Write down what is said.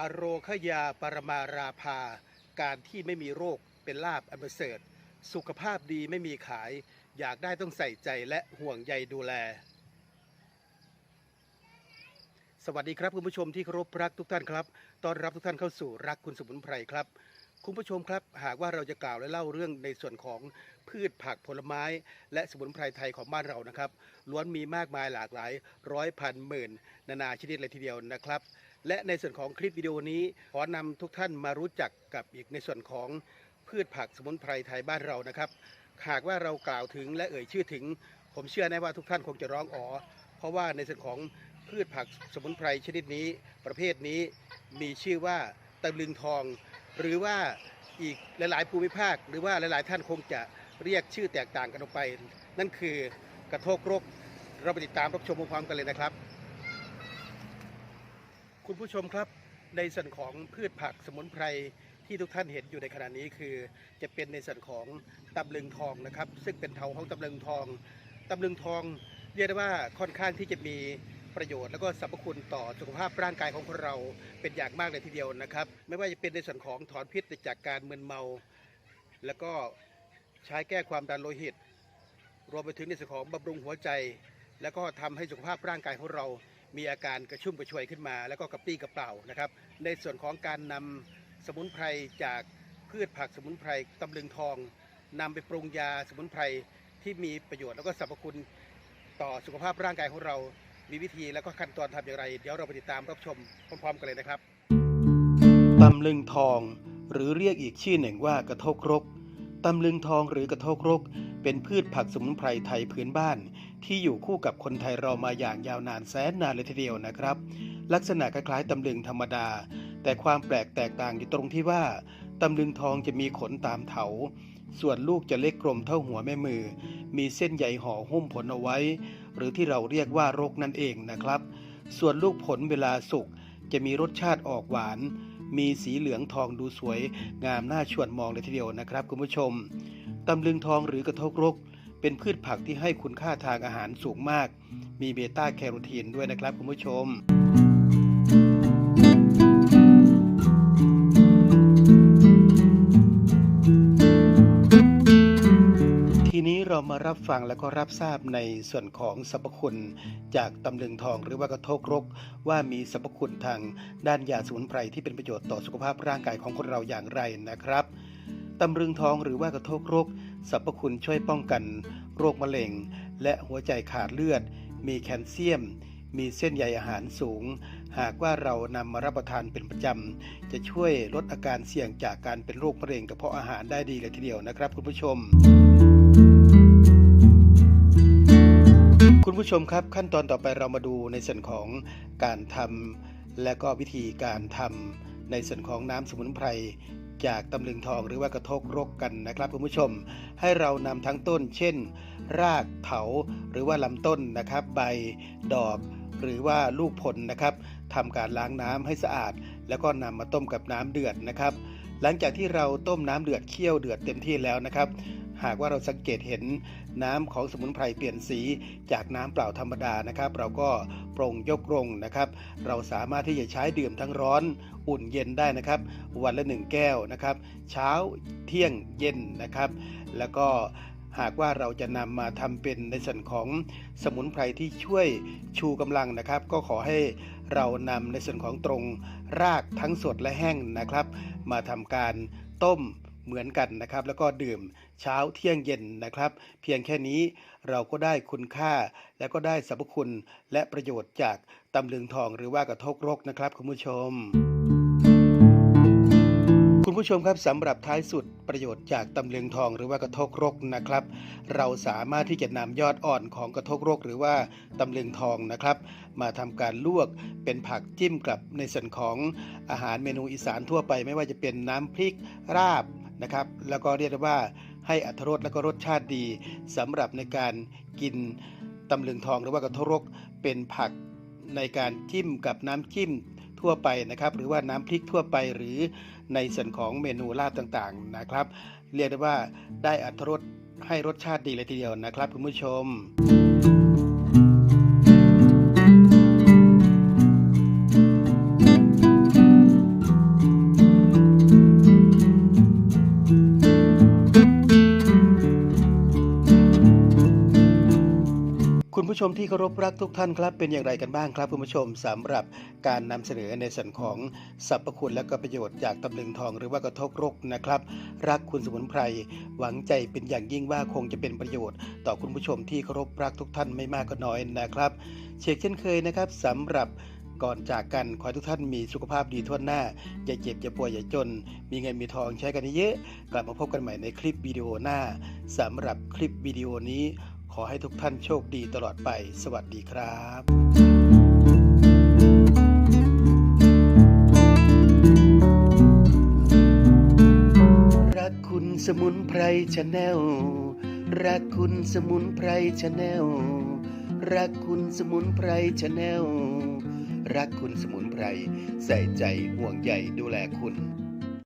อโรคยาปรมาราภา การที่ไม่มีโรคเป็นลาบอันประเสริฐ สุขภาพดีไม่มีขาย อยากได้ต้องใส่ใจและห่วงใยดูแล สวัสดีครับคุณผู้ชมที่เคารพรักทุกท่านครับ ต้อนรับทุกท่านเข้าสู่รักคุณสมุนไพรครับ คุณผู้ชมครับ หากว่าเราจะกล่าวและเล่าเรื่องในส่วนของพืชผักผลไม้ และสมุนไพรไทยของบ้านเรานะครับ ล้วนมีมากมายหลากหลาย ร้อยพันหมื่น นานาชนิดเลยทีเดียวนะครับ และในส่วนของคลิปวิดีโอนี้ขอนำทุกท่านมารู้จักกับอีกในส่วนของพืชผักสมุนไพรไทยบ้านเรานะครับ หากว่าเรากล่าวถึงและเอ่ยชื่อถึง ผมเชื่อแน่ว่าทุกท่านคงจะร้องอ๋อ เพราะว่าในส่วนของพืชผักสมุนไพรชนิดนี้ ประเภทนี้มีชื่อว่าตะลึงทอง หรือว่าอีกหลาย ๆ ภูมิภาค หรือว่าหลาย ๆ ท่านคงจะเรียกชื่อแตกต่างกันออกไป นั่นคือกระโทกรกเราไปติดตามรับชมพร้อมกันเลยนะครับ คุณผู้ชมครับในส่วนของพืชผักสมุนไพรที่ทุกท่านเห็นอยู่ในขณะนี้คือ จะเป็นในส่วนของตำลึงทองนะครับ ซึ่งเป็นเถาของตำลึงทองตำลึงทองเรียกได้ว่าค่อนข้างที่จะมีประโยชน์ แล้วก็สรรพคุณต่อสุขภาพร่างกายของคนเราเป็นอย่างมากเลยทีเดียวนะครับ ไม่ว่าจะเป็นในส่วนของถอนพิษจากการมึนเมา แล้วก็ใช้แก้ความดันโลหิต รวมไปถึงในส่วนของบำรุงหัวใจ แล้วก็ทำให้สุขภาพร่างกายของเรา มีอาการกระชุ่มกระชวยขึ้นมา แล้วก็กระปี้กระเปร่านะครับ ในส่วนของการนำสมุนไพรจากพืชผักสมุนไพรตำลึงทองนำไปปรุงยาสมุนไพรที่มีประโยชน์แล้วก็สรรพคุณต่อสุขภาพร่างกายของเรา มีวิธีแล้วก็ขั้นตอนทำอย่างไร เดี๋ยวเราไปติดตามรับชมพร้อมๆกันเลยนะครับตำลึงทอง หรือเรียกอีกชื่อหนึ่งว่ากระทกรกตำลึงทองหรือกระทกรก เป็นพืชผักสมุนไพรไทยพื้นบ้าน ที่อยู่คู่กับคนไทยเรามาอย่างยาวนานแสนนานเลยทีเดียวนะครับ ลักษณะคล้ายๆตำลึงธรรมดา แต่ความแปลกแตกต่างอยู่ตรงที่ว่าตำลึงทองจะมีขนตามเถา ส่วนลูกจะเล็กกลมเท่าหัวแม่มือ มีเส้นใยห่อหุ้มผลเอาไว้ หรือที่เราเรียกว่ารกนั่นเองนะครับ ส่วนลูกผลเวลาสุกจะมีรสชาติออกหวาน มีสีเหลืองทองดูสวย งามน่าชวนมองเลยทีเดียวนะครับ คุณผู้ชมตำลึงทองหรือกระทกรก เป็นพืชผักที่ให้คุณค่าทางอาหารสูงมาก มีเบต้าแคโรทีนด้วยนะครับคุณผู้ชมทีนี้เรามารับฟังและก็รับทราบในส่วนของสรรพคุณจากตำลึงทองหรือว่ากระโทกรก ว่ามีสรรพคุณทางด้านยาสมุนไพรที่เป็นประโยชน์ต่อสุขภาพร่างกายของคนเราอย่างไรนะครับตำลึงทองหรือว่ากระโทกรก สรรพคุณช่วยป้องกันโรคมะเร็ง และหัวใจขาดเลือด มีแคลเซียม มีเส้นใยอาหารสูง หากว่าเรานำมารับประทานเป็นประจำ จะช่วยลดอาการเสี่ยงจากการเป็นโรคมะเร็งกระเพาะอาหารได้ดีเลยทีเดียวนะครับคุณผู้ชมคุณผู้ชมครับขั้นตอนต่อไปเรามาดูในส่วนของการทำและก็วิธีการทำในส่วนของน้ำสมุนไพร จากตำลึงทองหรือว่ากระทกรกกันนะครับคุณผู้ชม ให้เรานำทั้งต้น เช่น รากเถาหรือว่าลำต้นนะครับ ใบดอกหรือว่าลูกผลนะครับทำการล้างน้ำให้สะอาด แล้วก็นำมาต้มกับน้ำเดือดนะครับ หลังจากที่เราต้มน้ำเดือดเคี่ยวเดือดเต็มที่แล้วนะครับ หากว่าเราสังเกตเห็นน้ำของสมุนไพรเปลี่ยนสีจากน้ำเปล่าธรรมดานะครับ เราก็ปรงยกลงนะครับ เราสามารถที่จะใช้ดื่มทั้งร้อนอุ่นเย็นได้นะครับ วันละหนึ่งแก้วนะครับ เช้าเที่ยงเย็นนะครับ แล้วก็หากว่าเราจะนำมาทำเป็นในส่วนของสมุนไพรที่ช่วยชูกำลังนะครับ ก็ขอให้เรานำในส่วนของตรงรากทั้งสดและแห้งนะครับ มาทำการต้มเหมือนกันนะครับ แล้วก็ดื่ม เช้าเที่ยงเย็นนะครับ เพียงแค่นี้เราก็ได้คุณค่าและก็ได้สรรพคุณและประโยชน์จากตำลึงทองหรือว่ากระทกรกนะครับคุณผู้ชม คุณผู้ชมครับสำหรับท้ายสุดประโยชน์จากตำลึงทองหรือว่ากระทกรกนะครับ เราสามารถที่จะนำยอดอ่อนของกระทกรกหรือว่าตำลึงทองนะครับ มาทำการลวกเป็นผักจิ้มกับในส่วนของอาหารเมนูอีสานทั่วไป ไม่ว่าจะเป็นน้ำพริกราบนะครับ แล้วก็เรียกว่า ให้อัตรสและก็รสชาติดีสำหรับในการกินตำลึงทองหรือว่ากระทรกเป็นผักในการจิ้มกับน้ำจิ้มทั่วไปนะครับ หรือว่าน้ำพริกทั่วไปหรือในส่วนของเมนูลาบต่างๆนะครับ เรียกได้ว่าได้อัตรสให้รสชาติดีเลยทีเดียวนะครับคุณผู้ชม ผู้ชมที่เคารพรักทุกท่านครับ เป็นอย่างไรกันบ้างครับคุณผู้ชมสำหรับการนำเสนอในส่วนของสรรพคุณและก็ประโยชน์จากตำลึงทองหรือว่ากระทกรกนะครับ รักคุณสมุนไพรหวังใจเป็นอย่างยิ่งว่าคงจะเป็นประโยชน์ ต่อคุณผู้ชมที่เคารพรักทุกท่านไม่มากก็น้อยนะครับเช่นเช่นเคยนะครับสำหรับก่อนจากกันขอให้ทุกท่านมีสุขภาพดีทั่วหน้า อย่าเจ็บอย่าป่วยอย่าจน มีเงินมีทองใช้กันเยอะๆกลับมาพบกันใหม่ในคลิปวิดีโอหน้าสำหรับคลิปวิดีโอนี้ อให้ทุกท่านโชคดีตลอดไป สวัสดีครับรักคุณสมุนไพรชาแนล รักคุณสมุนไพรชาแนล รักคุณสมุนไพรชาแนล รักคุณสมุนไพรใส่ใจห่วงใยดูแลคุณ